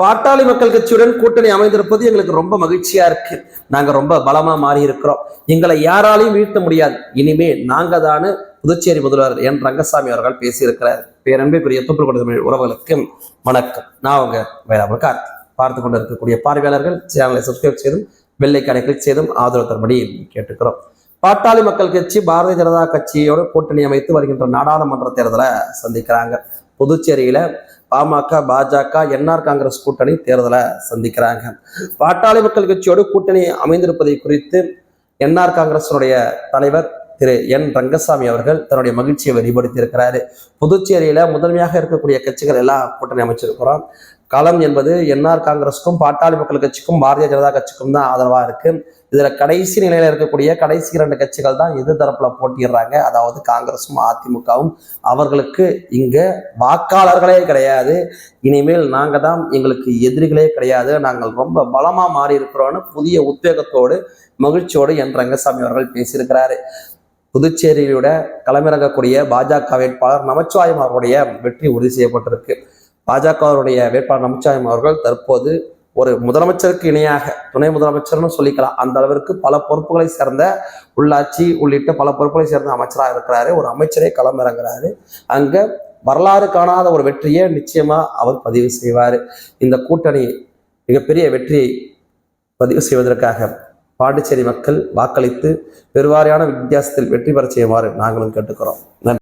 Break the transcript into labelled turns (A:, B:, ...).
A: பாட்டாளி மக்கள் கட்சியுடன் கூட்டணி அமைந்திருப்பது எங்களுக்கு ரொம்ப மகிழ்ச்சியா இருக்கு. நாங்க ரொம்ப பலமா மாறி இருக்கிறோம் எங்களை யாராலையும் வீழ்த்த முடியாது. இனிமே நாங்க தானு புதுச்சேரி முதல்வர் என் ரங்கசாமி அவர்கள் பேசியிருக்கிறார். பேரன்பைக்குரிய தொப்புள் தமிழ் உறவுகளுக்கு வணக்கம். நான் உங்க வேளாண் கார்த்தி. பார்த்து கொண்டு இருக்கக்கூடிய பார்வையாளர்கள் சேனலை சப்ஸ்கிரைப் செய்தும் வெள்ளைக்கானை கிளிக் செய்தும் ஆதரவு தரும்படி கேட்டுக்கிறோம். பாட்டாளி மக்கள் கட்சி பாரதிய ஜனதா கட்சியோட கூட்டணி அமைத்து வருகின்ற நாடாளுமன்ற தேர்தலை சந்திக்கிறாங்க. புதுச்சேரியில பாமக பாஜக என்ஆர் காங்கிரஸ் கூட்டணி தேர்தலை சந்திக்கிறாங்க. பாட்டாளி மக்கள் கட்சியோடு கூட்டணி அமைந்திருப்பதை குறித்து என்ஆர் காங்கிரஸினுடைய தலைவர் திரு என் ரங்கசாமி அவர்கள் தன்னுடைய மகிழ்ச்சியை வெளிப்படுத்தி இருக்கிறாரு புதுச்சேரியில முதன்மையாக இருக்கக்கூடிய கட்சிகள் எல்லாம் கூட்டணி அமைச்சிருக்கிறோம். களம் என்பது என்ஆர் காங்கிரஸுக்கும் பாட்டாளி மக்கள் கட்சிக்கும் பாரதிய ஜனதா கட்சிக்கும் தான் ஆதரவாக இருக்கு. இதுல கடைசி நிலையில இருக்கக்கூடிய கடைசி இரண்டு கட்சிகள் தான் எதிர் தரப்புல போட்டிடுறாங்க அதாவது காங்கிரஸும் அதிமுகவும். அவர்களுக்கு இங்க வாக்காளர்களே கிடையாது. இனிமேல் நாங்க தான் எங்களுக்கு எதிரிகளே கிடையாது. நாங்கள் ரொம்ப பலமா மாறி இருக்கிறோம்னு புதிய உத்வேகத்தோடு மகிழ்ச்சியோடு என் ரங்கசாமி அவர்கள் பேசியிருக்கிறாரு. புதுச்சேரியோட களமிறங்கக்கூடிய பாஜக வேட்பாளர் நமச்சிவாயம் அவருடைய வெற்றி உறுதி செய்யப்பட்டிருக்கு. பாஜகவுடைய வேட்பாளர் நமச்சிவாயம் அவர்கள் தற்போது ஒரு முதலமைச்சருக்கு இணையாக துணை முதலமைச்சர்னு சொல்லிக்கலாம். அந்த அளவிற்கு பல பொறுப்புகளை சேர்ந்த உள்ளாட்சி உள்ளிட்ட பல பொறுப்புகளை சேர்ந்த அமைச்சராக இருக்கிறாரு. ஒரு அமைச்சரே களமிறங்குறாரு. அங்க வரலாறு காணாத ஒரு வெற்றியை நிச்சயமா அவர் பதிவு செய்வார். இந்த கூட்டணி மிகப்பெரிய வெற்றியை பதிவு செய்வதற்காக பாண்டிச்சேரி மக்கள் வாக்களித்து பெருவாரியான வித்தியாசத்தில் வெற்றி பெற செய்யுமாறு நாங்களும் கேட்டுக்கிறோம். நன்றி.